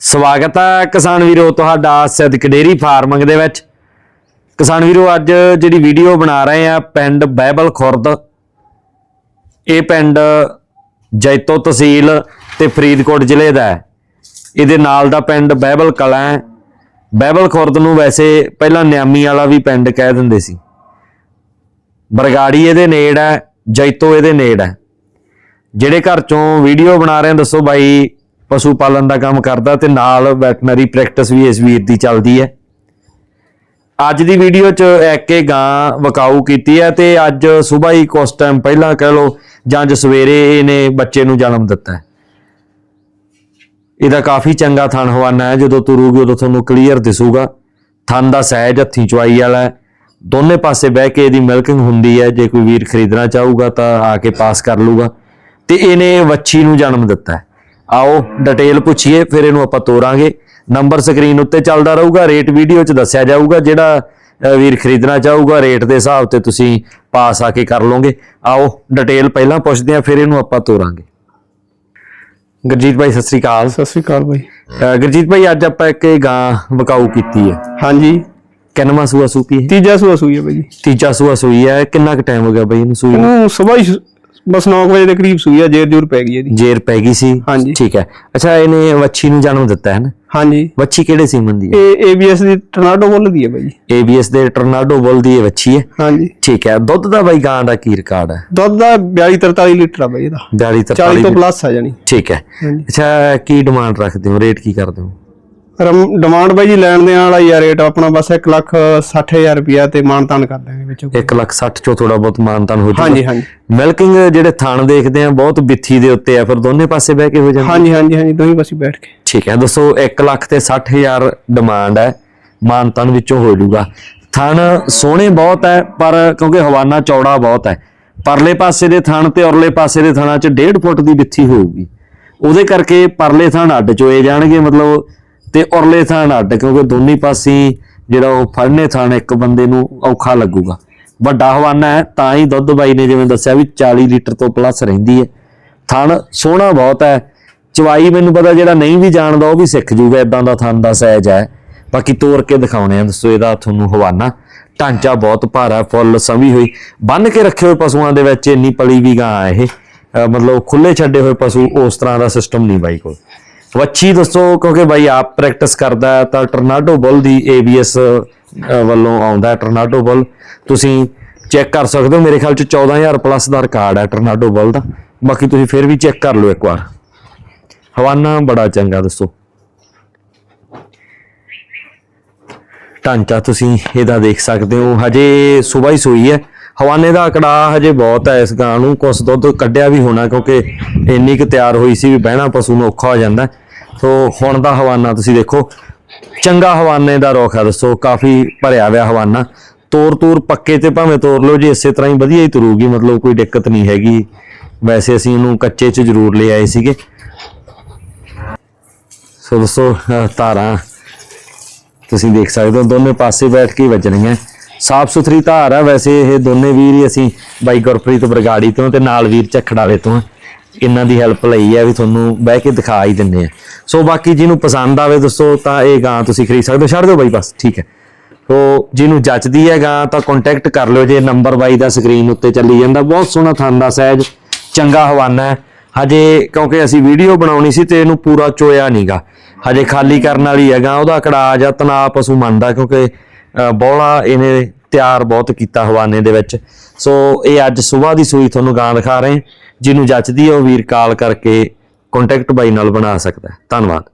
ਸਵਾਗਤ ਹੈ ਕਿਸਾਨ ਵੀਰੋ ਤੁਹਾਡਾ ਸਿੱਧਕ ਡੇਰੀ ਫਾਰਮਿੰਗ ਦੇ ਵਿੱਚ। ਕਿਸਾਨ ਵੀਰੋ, ਅੱਜ ਜਿਹੜੀ ਵੀਡੀਓ ਬਣਾ ਰਹੇ ਆ ਪਿੰਡ ਬਹਿਬਲ ਖੁਰਦ। ਇਹ ਪਿੰਡ ਜੈਤੋ ਤਹਿਸੀਲ ਤੇ ਫਰੀਦਕੋਟ ਜ਼ਿਲ੍ਹੇ ਦਾ ਹੈ। ਇਹਦੇ ਨਾਲ ਦਾ ਪਿੰਡ ਬਹਿਬਲ ਕਲਾਂ ਹੈ। ਬਹਿਬਲ ਖੁਰਦ ਨੂੰ ਵੈਸੇ ਪਹਿਲਾਂ ਨਿਆਮੀ ਵਾਲਾ ਵੀ ਪਿੰਡ ਕਹਿ ਦਿੰਦੇ ਸੀ। ਬਰਗਾੜੀ ਇਹਦੇ ਨੇੜ ਹੈ, ਜੈਤੋ ਇਹਦੇ ਨੇੜ ਹੈ। ਜਿਹੜੇ ਘਰ ਚੋਂ ਵੀਡੀਓ ਬਣਾ ਰਹੇ ਆ ਦੱਸੋ ਬਾਈ ਪਸ਼ੂ ਪਾਲਣ ਦਾ ਕੰਮ ਕਰਦਾ ਤੇ ਨਾਲ ਵੈਟਨਰੀ ਪ੍ਰੈਕਟਿਸ ਵੀ ਇਸ ਵੀਰ ਦੀ ਚੱਲਦੀ ਹੈ। ਅੱਜ ਦੀ ਵੀਡੀਓ 'ਚ ਇੱਕ ਇਹ ਗਾਂ ਵਕਾਊ ਕੀਤੀ ਹੈ ਤੇ ਅੱਜ ਸਵੇਰ ਹੀ ਕੁਛ ਟਾਈਮ ਪਹਿਲਾਂ ਕਹਿ ਲਓ ਜਾਂ ਅੱਜ ਸਵੇਰੇ ਇਹਨੇ ਬੱਚੇ ਨੂੰ ਜਨਮ ਦਿੱਤਾ ਇਹਦਾ ਕਾਫੀ ਚੰਗਾ ਥਣ ਹਵਾਨਾ ਹੈ, ਜਦੋਂ ਤੁਰੂਗੀ ਉਦੋਂ ਤੁਹਾਨੂੰ ਕਲੀਅਰ ਦਿਸੂਗਾ। ਥਣ ਦਾ ਸਹਿਜ ਹੱਥੀ ਚੁਆਈ ਵਾਲਾ ਹੈ। ਦੋਨੇ ਪਾਸੇ ਬਹਿ ਕੇ ਇਹਦੀ ਮਿਲਕਿੰਗ ਹੁੰਦੀ ਹੈ, ਜੇ ਕੋਈ ਵੀਰ ਖਰੀਦਣਾ ਚਾਹੂਗਾ ਤਾਂ ਆ ਕੇ ਪਾਸ ਕਰ ਲੂਗਾ। ਤੇ ਇਹਨੇ ਵੱਛੀ ਨੂੰ ਜਨਮ ਦਿੱਤਾ ਆਓ ਡਿਟੇਲ ਪੁੱਛੀਏ ਫਿਰ ਇਹਨੂੰ ਆਪਾਂ ਤੋਰਾਂਗੇ। ਨੰਬਰ ਸਕਰੀਨ ਉੱਤੇ ਚੱਲਦਾ ਰਹੂਗਾ ਰੇਟ ਵੀਡੀਓ 'ਚ ਦੱਸਿਆ ਜਾਊਗਾ ਜਿਹੜਾ ਵੀਰ ਖਰੀਦਣਾ ਚਾਹੂਗਾ ਰੇਟ ਦੇ ਹਿਸਾਬ ਤੇ ਤੁਸੀਂ ਪਾਸ ਆ ਕੇ ਕਰ ਲਓਗੇ। ਆਓ ਡਿਟੇਲ ਪਹਿਲਾਂ ਪੁੱਛਦੇ ਆ ਫਿਰ ਇਹਨੂੰ ਆਪਾਂ ਤੋਰਾਂਗੇ। ਗੁਰਜੀਤ ਭਾਈ ਸਤਿ ਸ੍ਰੀ ਅਕਾਲ। ਸਤਿ ਸ੍ਰੀ ਅਕਾਲ ਅ, ਗੁਰਜੀਤ ਭਾਈ ਅੱਜ ਆਪਾਂ ਇੱਕ ਗਾਂ ਵਕਾਊ ਕੀਤੀ ਹੈ। ਹਾਂਜੀ। ਕਿੰਨਵਾ ਸੂਆ ਸੂਪੀ ਹੈ? ਤੀਜਾ ਸੂਆ ਸੂਈ ਹੈ ਜੀ ਤੀਜਾ ਸੂਆ ਸੂਈ ਹੈ ਕਿੰਨਾ ਕੁ ਟਾਈਮ ਹੋ ਗਿਆ ਬਈ ਇਹਨੂੰ ਸੂਈ ਨੂੰ? ਸਵੇਰ ਬਸ 9 ਵਜੇ ਦੇ ਕਰੀਬ ਸੂਈ ਹੈ ਜੇਰ ਜੂਰ ਪੈ ਗਈ ਇਹਦੀ। ਜੇਰ ਪੈ ਗਈ ਸੀ? ਹਾਂਜੀ। ਠੀਕ ਹੈ। ਅੱਛਾ ਇਹਨੇ ਵੱਛੀ ਨੂੰ ਜਨਮ ਦਿੱਤਾ ਹੈ ਨਾ? ਹਾਂਜੀ। ਵੱਛੀ ਕਿਹੜੇ ਸੀਮਨ ਦੀ ਹੈ? ਇਹ ABS ਦੀ ਟਰਨਾਡੋ ਬੁੱਲ ਦੀ ਹੈ ਬਾਈ। ਜੀ ABS ਦੇ ਟਰਨਾਡੋ ਬੁੱਲ ਦੀ ਇਹ ਵੱਛੀ ਹੈ? ਹਾਂਜੀ। ਠੀਕ ਹੈ। ਦੁੱਧ ਦਾ ਬਾਈ ਗਾਂ ਦਾ ਕੀ ਰਿਕਾਰਡ ਹੈ? ਦੁੱਧ ਦਾ 42 43 ਲੀਟਰ ਆ ਬਾਈ ਇਹਦਾ। 42 40 ਤੋਂ 43 ਪਲੱਸ ਆ ਜਾਣੀ। ਠੀਕ ਹੈ। ਹਾਂਜੀ। ਅੱਛਾ ਕੀ ਡਿਮਾਂਡ ਰੱਖਦੇ ਹੋ? ਰੇਟ ਕੀ ਕਰਦੇ ਹੋ? ਡਿਮਾਂਡ ਬਾਈ ਜੀ ਲੈਣ ਦੇਣ ਵਾਲਾ ਹੀ ਆ ਰੇਟ ਆਪਣਾ ਬਸ 1 ਲੱਖ 60000 ਰੁਪਿਆ ਤੇ ਮਾਨਤਾਨ ਕਰ ਦਾਂਗੇ ਵਿੱਚੋਂ। 1 ਲੱਖ 60 ਚੋਂ ਥੋੜਾ ਬਹੁਤ ਮਾਨਤਾਨ ਹੋ ਹਾਂਜੀ ਜਾਊਗਾ। ਹਾਂਜੀ ਮਿਲਕਿੰਗ ਜਿਹੜੇ ਥਣ ਦੇਖਦੇ ਆ ਬਹੁਤ ਬਿੱਥੀ ਦੇ ਉੱਤੇ ਆ ਫਿਰ ਦੋਨੇ ਪਾਸੇ ਬਹਿ ਕੇ ਹੋ ਜਾਂਦੇ ਹਾਂਜੀ ਹਾਂਜੀ ਹਾਂਜੀ ਦੋਹੀਂ ਪਾਸੇ ਬੈਠ ਕੇ। ਠੀਕ ਹੈ ਦੱਸੋ 1 ਲੱਖ ਤੇ 60000 ਡਿਮਾਂਡ ਹੈ ਮਾਨਤਨ ਵਿੱਚੋਂ ਹੋ ਜਾਊਗਾ। ਥਣ ਸੋਹਣੇ ਬਹੁਤ ਹੈ ਪਰ ਕਿਉਂਕਿ ਹਵਾਨਾ ਚੌੜਾ ਬਹੁਤ ਹੈ ਪਰਲੇ ਪਾਸੇ ਦੇ ਥਣ ਤੇ ਔਰਲੇ ਪਾਸੇ ਦੇ ਥਣਾਂ 'ਚ 1.5 ਫੁੱਟ ਦੀ ਵਿੱਥੀ ਹੋਊਗੀ। ਉਹਦੇ ਕਰਕੇ ਪਰਲੇ ਥਣ ਅੱਡ ਚੋਏ ਜਾਣਗੇ ਮਤਲਬ ਤੇ ਔਰਲੇ ਥਣ ਅੱਡ ਕਿਉਂਕਿ ਦੋਨੀ ਪਾਸੇ ਜਿਹੜਾ ਉਹ ਫੜਨੇ ਥਣ ਇੱਕ ਬੰਦੇ ਨੂੰ ਔਖਾ ਲੱਗੂਗਾ। ਵੱਡਾ ਹਵਾਨਾ ਹੈ, ਤਾਂ ਹੀ ਦੁੱਧ ਬਾਈ ਨੇ ਜਿਵੇਂ ਦੱਸਿਆ ਵੀ 40 ਲੀਟਰ ਤੋਂ ਪਲੱਸ ਰਹਿੰਦੀ ਹੈ। ਥਣ ਸੋਹਣਾ ਬਹੁਤ ਹੈ। ਚਵਾਈ ਮੈਨੂੰ ਪਤਾ ਜਿਹੜਾ ਨਹੀਂ ਵੀ ਜਾਣਦਾ, ਉਹ ਵੀ ਸਿੱਖ ਜੂਗਾ ਇਦਾਂ ਦਾ ਥਣ ਦਾ ਸਾਈਜ਼ ਹੈ। ਬਾਕੀ ਤੋੜ ਕੇ ਦਿਖਾਉਣੇ ਆ, ਦੱਸੋ ਇਹਦਾ ਤੁਹਾਨੂੰ ਹਵਾਨਾ। ਢਾਂਚਾ ਬਹੁਤ ਭਾਰਾ, ਫੁੱਲ ਸੰਭੀ ਹੋਈ। ਬੰਨ ਕੇ ਰੱਖੇ ਹੋਏ ਪਸ਼ੂਆਂ ਦੇ ਵਿੱਚ ਇੰਨੀ ਪਲੀ ਵੀ ਗਾਂ ਇਹ। ਮਤਲਬ ਖੁੱਲੇ ਛੱਡੇ ਹੋਏ ਪਸ਼ੂ ਉਸ ਤਰ੍ਹਾਂ ਦਾ ਸਿਸਟਮ ਨਹੀਂ ਬਾਈ ਕੋਲ। ਵੱਛੀ ਦੱਸੋ, ਕਿਉਂਕਿ ਬਾਈ ਆਪ ਪ੍ਰੈਕਟਿਸ ਕਰਦਾ ਤਾਂ ਟਰਨਾਡੋ ਬੁੱਲ ਦੀ ABS ਅਹ, ਵੱਲੋਂ ਆਉਂਦਾ ਟਰਨਾਡੋ ਬੁੱਲ। ਤੁਸੀਂ ਚੈੱਕ ਕਰ ਸਕਦੇ ਹੋ, ਮੇਰੇ ਖਿਆਲ ਚ 14000 ਪਲੱਸ ਦਾ ਰਿਕਾਰਡ ਹੈ ਟਰਨਾਡੋ ਬੁੱਲ ਦਾ। ਬਾਕੀ ਤੁਸੀਂ ਫਿਰ ਵੀ ਚੈੱਕ ਕਰ ਲਓ ਇੱਕ ਵਾਰ। ਹਵਾਨਾ ਬੜਾ ਚੰਗਾ ਦੱਸੋ। ਢਾਂਚਾ ਤੁਸੀਂ ਇਹਦਾ ਦੇਖ ਸਕਦੇ ਹੋ, ਹਜੇ ਸਵੇਰ ਹੀ ਸੋਈ ਹੈ। ਹਵਾਨੇ ਦਾ ਅਕੜਾ ਹਜੇ ਬਹੁਤ ਹੈ ਇਸ ਗਾਂ ਨੂੰ, ਕੁਛ ਦੁੱਧ ਕੱਢਿਆ ਵੀ ਹੋਣਾ, ਕਿਉਂਕਿ ਇੰਨੀ ਕੁ ਤਿਆਰ ਹੋਈ ਸੀ ਵੀ ਬਹਿਣਾ ਪਸ਼ੂ ਨੂੰ ਔਖਾ ਹੋ ਜਾਂਦਾ ਸੋ ਹੁਣ ਦਾ ਹਵਾਨਾ ਤੁਸੀਂ ਦੇਖੋ। ਚੰਗਾ ਹਵਾਨੇ ਦਾ ਰੋਖ ਹੈ ਦੱਸੋ, ਕਾਫੀ ਭਰਿਆ ਹੋਇਆ ਹਵਾਨਾ। ਤੋਰ ਤੂਰ ਪੱਕੇ ਤੇ ਭਾਵੇਂ ਤੋਰ ਲਓ, ਜੀ ਇਸੇ ਤਰ੍ਹਾਂ ਹੀ ਵਧੀਆ ਹੀ ਤੁਰੂਗੀ, ਮਤਲਬ ਕੋਈ ਦਿੱਕਤ ਨਹੀਂ ਹੈਗੀ। ਵੈਸੇ ਅਸੀਂ ਇਹਨੂੰ ਕੱਚੇ 'ਚ ਜ਼ਰੂਰ ਲੈ ਆਏ ਸੀਗੇ। ਸੋ ਦੋਸਤੋ ਅਹ, ਧਾਰਾਂ ਤੁਸੀਂ ਦੇਖ ਸਕਦੇ ਹੋ, ਦੋਨੇ ਪਾਸੇ ਬੈਠ ਕੇ ਹੀ ਵੱਜਣੀਆਂ। ਸਾਫ਼ ਸੁਥਰੀ ਧਾਰ ਹੈ ਵੈਸੇ ਇਹ ਦੋਨੇ ਵੀਰ ਹੀ ਅਸੀਂ ਬਾਈ ਗੁਰਪ੍ਰੀਤ ਬਰਗਾੜੀ ਤੋਂ ਤੇ ਨਾਲ ਵੀਰ ਝਖੜਾਵੇ ਤੋਂ ਇਹਨਾਂ ਦੀ ਹੈਲਪ ਲਈ ਹੈ ਵੀ ਤੁਹਾਨੂੰ ਬਹਿ ਕੇ ਦਿਖਾ ਹੀ ਦਿੰਨੇ ਆ। ਸੋ ਬਾਕੀ ਜਿਹਨੂੰ ਪਸੰਦ ਆਵੇ ਦੱਸੋ ਤਾਂ ਇਹ ਗਾਂ ਤੁਸੀਂ ਖਰੀਦ ਸਕਦੇ ਹੋ। ਛੱਡ ਦਿਓ ਬਾਈ ਬਸ ਠੀਕ ਹੈ। ਸੋ ਜਿਹਨੂੰ ਜੱਚਦੀ ਹੈ ਗਾਂ ਤਾਂ ਕੰਟੈਕਟ ਕਰ ਲਿਓ ਜੇ ਨੰਬਰ ਬਾਈ ਦਾ ਸਕਰੀਨ ਉੱਤੇ ਚੱਲੀ ਜਾਂਦਾ। ਬਹੁਤ ਸੋਹਣਾ ਥਣ ਦਾ ਸਹਿਜ ਚੰਗਾ ਹਵਾਨਾ ਹੈ। ਹਜੇ ਕਿਉਂਕਿ ਅਸੀਂ ਵੀਡੀਓ ਬਣਾਉਣੀ ਸੀ ਤੇ ਇਹਨੂੰ ਪੂਰਾ ਚੋਇਆ ਨਹੀਂਗਾ। ਹਜੇ ਖਾਲੀ ਕਰਨ ਵਾਲੀ ਹੈਗਾ ਉਹਦਾ ਕੜਾ ਜਾਂ ਤਣਾ ਪਸ਼ੂ ਮੰਨਦਾ ਕਿਉਂਕਿ ਅ, ਇਹਨੇ ਤਿਆਰ ਬਹੁਤ ਕੀਤਾ ਹਵਾਨੇ ਦੇ ਵਿੱਚ। ਸੋ ਇਹ ਅੱਜ ਸਵੇਰ ਦੀ ਸੂਈ ਤੁਹਾਨੂੰ ਗਾਂ ਦਿਖਾ ਰਹੇ ਹਾਂ। ਜਿਹਨੂੰ ਜੱਚਦੀ ਹੈ ਉਹ ਵੀਰ ਕਾਲ ਕਰਕੇ ਕੰਟੈਕਟ ਬਾਈ ਨਾਲ ਬਣਾ ਸਕਦਾ ਧੰਨਵਾਦ।